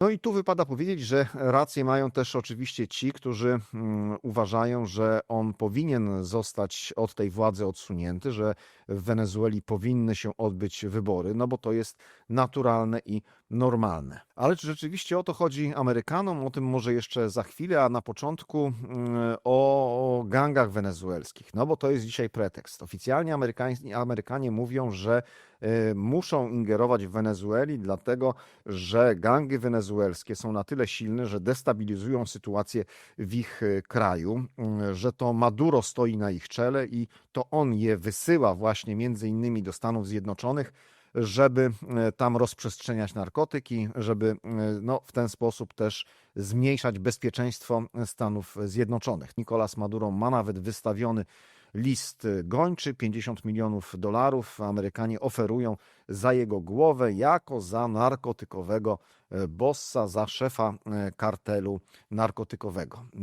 No i tu wypada powiedzieć, że rację mają też oczywiście ci, którzy mm, uważają, że on powinien zostać od tej władzy odsunięty, że w Wenezueli powinny się odbyć wybory, no bo to jest naturalne i normalne. Ale czy rzeczywiście o to chodzi Amerykanom? O tym może jeszcze za chwilę, a na początku mm, o gangach wenezuelskich, no bo to jest dzisiaj pretekst. Oficjalnie Amerykanie, Amerykanie mówią, że y, muszą ingerować w Wenezueli, dlatego że gangi wenezuelskie są na tyle silne, że destabilizują sytuację w ich y, kraju, y, że to Maduro stoi na ich czele i to on je wysyła właśnie między innymi do Stanów Zjednoczonych, żeby e, tam rozprzestrzeniać narkotyki, żeby e, no, w ten sposób też zmniejszać bezpieczeństwo Stanów Zjednoczonych. Nicolas Maduro ma nawet wystawiony list gończy 50 milionów dolarów. Amerykanie oferują za jego głowę jako za narkotykowego e, bossa, za szefa e, kartelu narkotykowego.